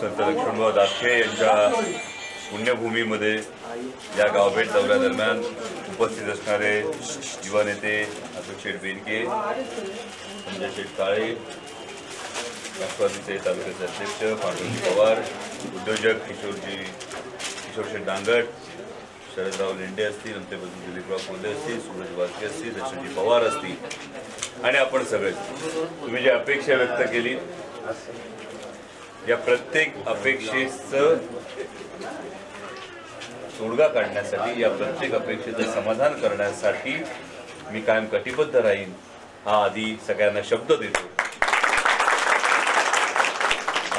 संत लक्ष्मणभाऊ दासके यांच्या पुण्यभूमीमध्ये या गावभेट दौऱ्यादरम्यान उपस्थित असणारे युवा नेते अशोक शेठ बेनके संजय शेठ काळे राष्ट्रवादीचे तालुक्याचे अध्यक्ष पांडुजी पवार उद्योजक किशोरजी किशोर शेठ दांगट शरदराव लेंडे असतील आमच्यापासून दिलीपराव कोल्हे असतील सूरज वाजके असतील दर्शनजी पवार असतील. आणि आपण सगळे तुम्ही जी अपेक्षा व्यक्त केली या प्रत्येक अपेक्षेचं तोडगा काढण्यासाठी या प्रत्येक अपेक्षेचं समाधान करण्यासाठी मी कायम कटिबद्ध राहीन हा आधी सगळ्यांना शब्द देतो.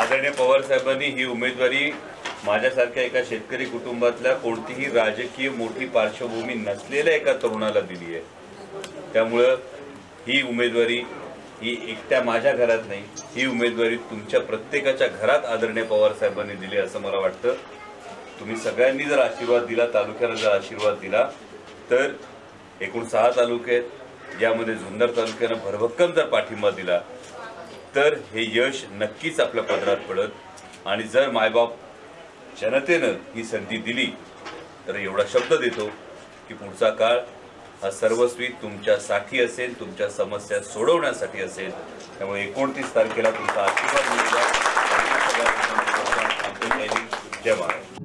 आदरणीय पवार साहेबांनी ही उमेदवारी माझ्यासारख्या एका शेतकरी कुटुंबातल्या कोणतीही राजकीय मोठी पार्श्वभूमी नसलेल्या एका तरुणाला दिली आहे. त्यामुळं ही उमेदवारी ही एकट्या माझ्या घरात नाही ही उमेदवारी तुमच्या प्रत्येकाच्या घरात आदरणीय पवार साहेबांनी दिली असं मला वाटतं. तुम्ही सगळ्यांनी जर आशीर्वाद दिला तालुक्याला जर आशीर्वाद दिला तर एकूण सहा तालुके आहेत यामध्ये जुन्नर तालुक्यानं भरभक्कम जर पाठिंबा दिला तर हे यश नक्कीच आपल्या पदरात पडत. आणि जर मायबाप जनतेनं ही संधी दिली तर एवढा शब्द देतो की पुढचा काळ हा सर्वस्वी तुमच्यासाठी असेल तुमच्या समस्या सोडवण्यासाठी असेल. त्यामुळे एकोणतीस तारखेला तुमचा आशीर्वाद मिळून जय महाराज.